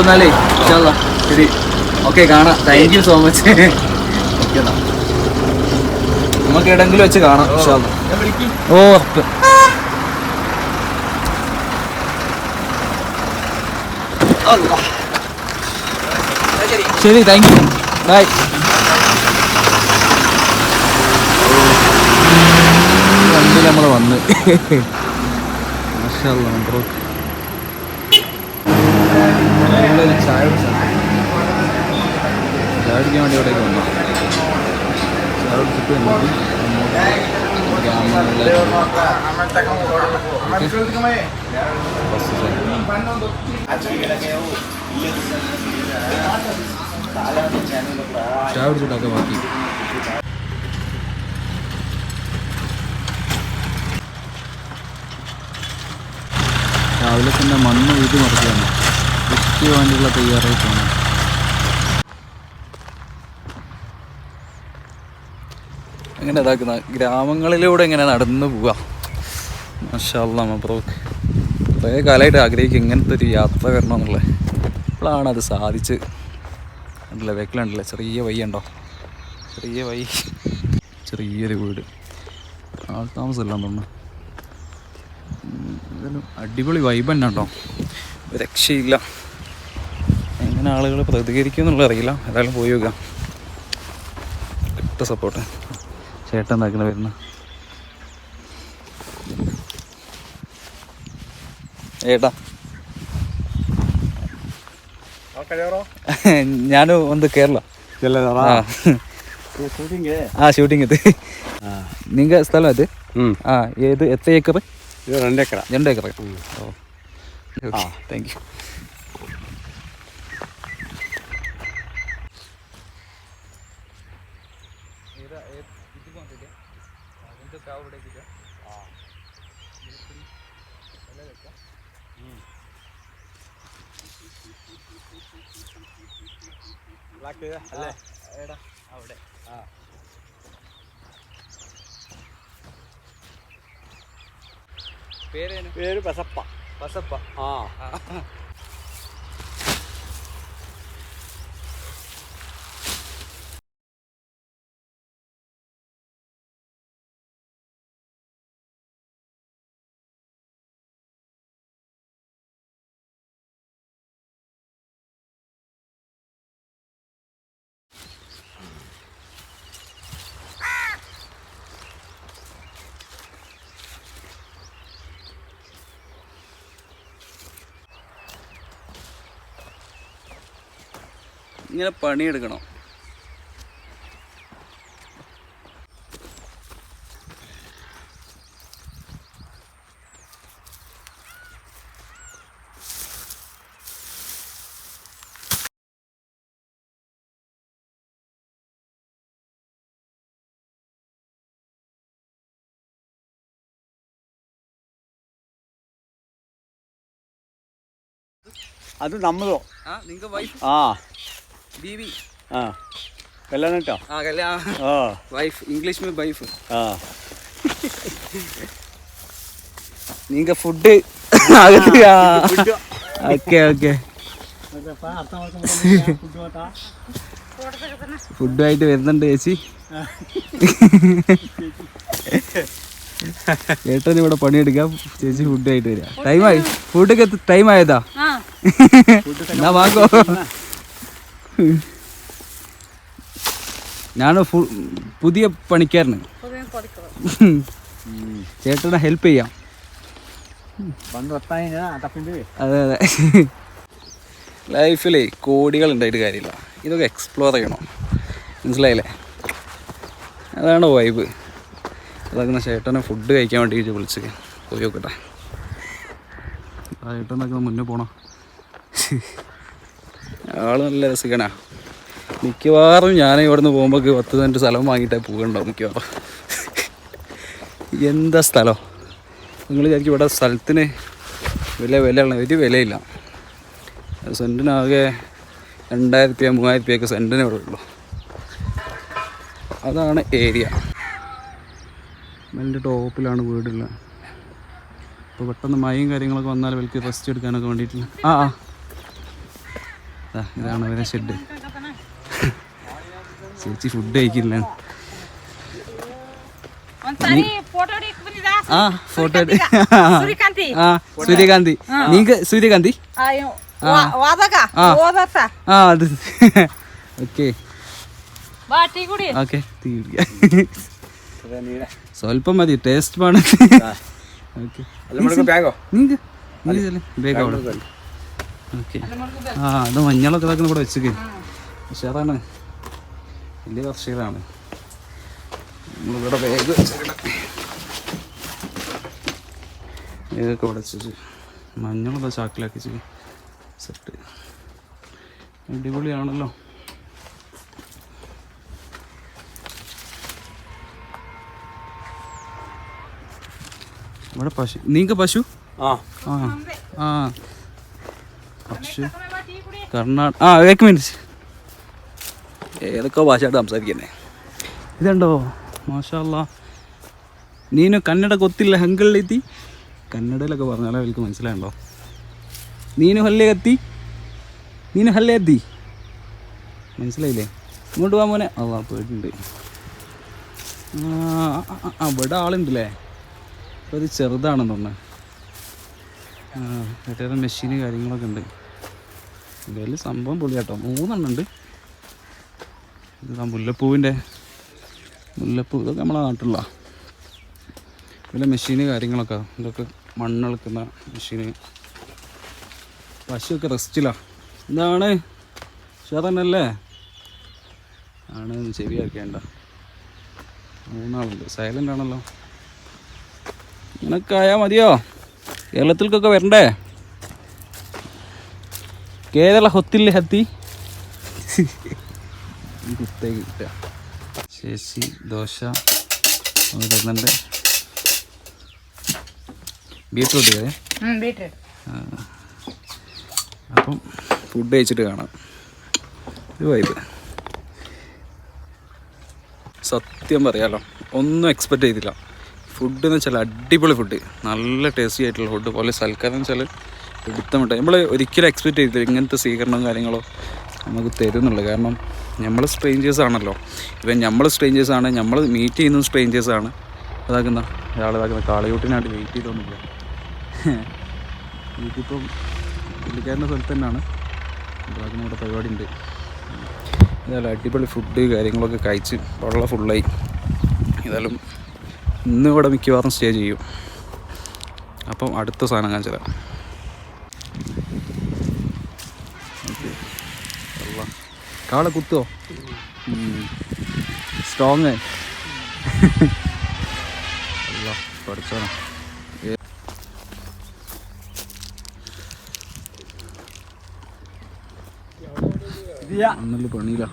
അപ്പൊ എന്നാലേ. ശരി. ഓക്കെ കാണാം. Thank you so much okay എന്നാ. നമുക്ക് എവിടെങ്കിലും വെച്ച് കാണാം. ഓ. ഉറപ്പ് ശരി താങ്ക് യു ബൈ വണ്ടി നമ്മൾ വന്ന്. മാഷാ ബ്രോ. ചായ കുടിക്കാൻ വേണ്ടി ഇവിടേക്ക് വന്നു. ചായ കുടിച്ചിട്ടൊക്കെ ബാക്കി. രാവിലെ തന്നെ മണ്ണ് വീട്ടിൽ മറിക്കുകയാണ് കൃഷിക്ക് വേണ്ടിയുള്ള തയ്യാറെടുപ്പാണ്. എങ്ങനെ ഇതാക്കുന്ന ഗ്രാമങ്ങളിലൂടെ ഇങ്ങനെ നടന്നു പോവാ. മഷാല്ല മബ്രോക്ക് കുറേ കാലമായിട്ട് ആഗ്രഹിക്കും ഇങ്ങനത്തെ ഒരു യാത്ര വരണം എന്നുള്ളത് ഇപ്പോഴാണ് അത് സാധിച്ച്. ഉണ്ടല്ലേ വെക്കലുണ്ടല്ലേ ചെറിയ വഴി ഉണ്ടോ ചെറിയ വഴി. ചെറിയൊരു വീട്. ആൾ താമസമില്ലാന്ന് തോന്നുന്നു. എന്തായാലും അടിപൊളി വൈബ് തന്നെ ഉണ്ടോ രക്ഷയില്ല. എങ്ങനെ ആളുകൾ പ്രതികരിക്കും എന്നുള്ളത് അറിയില്ല. ഏതായാലും പോയി നോക്കാം. കിട്ട സപ്പോർട്ട് ചേട്ടൻ നിൽക്കണ വരുന്ന? ഏട്ടാ. ഞാനും ഒന്ന് കേരള. ആ. ഷൂട്ടിംഗ്. എത്തി നിങ്ങ സ്ഥലം അത് ആ ഏത് എത്ര ഏക്കർ രണ്ട് ഏക്കർ രണ്ട് acre oh. Thank you. Black അല്ലേ? എടാ അവിടെ. ആ. പേര് പേര് പസപ്പ പസപ്പ ആ. ഇങ്ങനെ പണിയെടുക്കണം. അത് നമ്മളോ? ആ നിങ്ങ വൈഫ് ആ. ബീവി. ആ കല്യാണം കേട്ടോ ആ കല്യാണം. ആ. വൈഫ് ഇംഗ്ലീഷ് മേ വൈഫ് ആ. നിങ്ങ ഫുഡ് ഓക്കെ ഓക്കെ. ഫുഡുമായിട്ട് വരുന്നുണ്ട് ചേച്ചി. ഏട്ടൻ ഇവിടെ പണിയെടുക്കാം ചേച്ചി ഫുഡായിട്ട് വരിക ടൈമായി ഫുഡൊക്കെ ടൈം ആയതാ. എന്നാ വാങ്ങോ. ഞാൻ പുതിയ പണിക്കാരന്. ചേട്ടനെ ഹെൽപ്പ് ചെയ്യാം. അതെ അതെ. ലൈഫിലേ കോടികൾ ഉണ്ടായിട്ട് കാര്യമില്ല. ഇതൊക്കെ എക്സ്പ്ലോർ ചെയ്യണം. മനസ്സിലായില്ലേ? അതാണ് വൈബ് അതൊക്കെ ചേട്ടനെ ഫുഡ് കഴിക്കാൻ വേണ്ടി വിളിച്ച് പോയി നോക്കട്ടെ. ചേട്ടനൊക്കെ മുന്നേ പോണോ. ആൾ നല്ല രസിക്കണ. മിക്കവാറും ഞാൻ ഇവിടെ നിന്ന് പോകുമ്പോൾ പത്ത് സെന്റ് സ്ഥലം വാങ്ങിയിട്ടേ പോകണ്ടോ മിക്കവാറും. എന്താ സ്ഥലം? നിങ്ങൾ വിചാരിക്കും ഇവിടെ സ്ഥലത്തിന് വലിയ വിലയുള്ള ഒരു വിലയില്ല. സെന്റിനാകെ രണ്ടായിരത്തി മൂവായിരം രൂപയൊക്കെ സെന്റിന് ഇവിടെ ഉള്ളൂ. അതാണ് ഏരിയ. നല്ല ടോപ്പിലാണ് വീടുള്ളത്. അപ്പോൾ പെട്ടെന്ന് മഴയും കാര്യങ്ങളൊക്കെ വന്നാൽ വലിക്ക് റെസ്റ്റ് എടുക്കാനൊക്കെ വേണ്ടിയിട്ടില്ല. ആ ആ. ഇതാണ് അവരെ ഷെഡ് ചേച്ചി ഫുഡ് കഴിക്കില്ല. ആ ഫോട്ടോ ആ സൂര്യകാന്തി. നീക്ക് സൂര്യകാന്തി? സ്വല്പം മതി ടേസ്റ്റ് പാണ് ഓക്കെ. നീക്ക് നീ ചെല്ലേ ആ അത് മഞ്ഞളൊക്കെ ഇതാക്കുന്ന ഇവിടെ വെച്ചേക്ക്. പക്ഷെ അതാണ് വലിയ കർഷകരാണ്. നമ്മളിവിടെ ബാഗ് ബാഗൊക്കെ ഇവിടെ വെച്ചു മഞ്ഞളൊക്കെ ചാക്കിലാക്കി സെറ്റ്. അടിപൊളിയാണല്ലോ. ഇവിടെ പശു. നിങ്ങൾക്ക് പശു? ആ. ആ. ആ. കർണാടക ആ ഏക്ക് മിനിറ്റ്. ഏതൊക്കെ ഭാഷയായിട്ട് സംസാരിക്കുന്നേ? ഇതുണ്ടോ? മാഷാല്ല നീനു കന്നഡ കൊത്തില്ല ഹെങ്കളിലെത്തി കന്നഡയിലൊക്കെ പറഞ്ഞാലേ അവർക്ക് മനസ്സിലായല്ലോ നീനു ഹല്ലേ കത്തി നീനു ഹല്ലേ എത്തി മനസ്സിലായില്ലേ? ഇങ്ങോട്ട് പോകാൻ മോനെ. അതാ പോയിട്ടുണ്ട് ഇവിടെ ആളുണ്ടല്ലേ? ഒരു ചെറുതാണെന്ന് തോന്നുന്നത് ആ മറ്റേ മെഷീന് കാര്യങ്ങളൊക്കെ ഉണ്ട്. ഇതിൽ സംഭവം പൊളി കേട്ടോ മൂന്നെണ്ണം ഇത് മുല്ലപ്പൂവിന്റെ മുല്ലപ്പൂ ഇതൊക്കെ നമ്മളെ നാട്ടിലുള്ള. ഇതിലെ മെഷീന് കാര്യങ്ങളൊക്കെ ഇതൊക്കെ മണ്ണിളക്കുന്ന മെഷീന് പശുവൊക്കെ റെസ്റ്റിലാണ് എന്താണ് ഷാറന്നല്ലേ ആണ് ചെവി ആക്കേണ്ട മൂന്നാളുണ്ട്. സൈലന്റ് ആണല്ലോ. നിനക്കായാൽ മതിയോ? കേരളത്തിലേക്കൊക്കെ വരണ്ടേ? കേരള ഹൊത്തില്ലേ ഹത്തി. ശേഷി ദോശ തന്നുണ്ട്? ബീട്രൂട്ട് അതെ അപ്പം ഫുഡ് കഴിച്ചിട്ട് കാണാം. ഒരു വൈബ് സത്യം പറയാലോ ഒന്നും എക്സ്പെക്റ്റ് ചെയ്തില്ല. ഫുഡ് എന്ന് വെച്ചാൽ അടിപൊളി ഫുഡ് നല്ല ടേസ്റ്റി ആയിട്ടുള്ള ഫുഡ് പോലെ സൽക്കാരം എന്ന് വെച്ചാൽ എടുത്ത എടുത്തമിട്ട നമ്മൾ ഒരിക്കലും എക്സ്പെക്റ്റ് ചെയ്തില്ല ഇങ്ങനത്തെ സ്വീകരണവും കാര്യങ്ങളോ നമുക്ക് തരുന്നുള്ളൂ. കാരണം നമ്മൾ സ്ട്രേഞ്ചേഴ്സ് ആണല്ലോ. ഇവൻ നമ്മൾ സ്ട്രേഞ്ചേഴ്സ് ആണ് നമ്മൾ മീറ്റ് ചെയ്യുന്ന സ്ട്രേഞ്ചേഴ്സ് ആണ്. അതാക്കുന്ന ഒരാൾ ഇതാക്കുന്ന കാളയൂട്ടിനായിട്ട് വെയിറ്റ് ചെയ്തൊന്നുമില്ല ഇതിപ്പം പുള്ളിക്കാരന്റെ സ്ഥലത്ത് തന്നെയാണ്. ഇതാക്കുന്ന ഇവിടെ പരിപാടി ഉണ്ട് ഇതായാലും അടിപൊളി ഫുഡ് കാര്യങ്ങളൊക്കെ കഴിച്ച് വെള്ളം ഫുള്ളായി ഏതായാലും ഇന്ന് ഇവിടെ മിക്കവാറും സ്റ്റേ ചെയ്യും. അപ്പം അടുത്ത സാധനം കാണിച്ചു തരാം. കാള കുത്തോ സ്ട്രോങ് പഠിച്ചോ മണ്ണിൽ പണിയില്ല.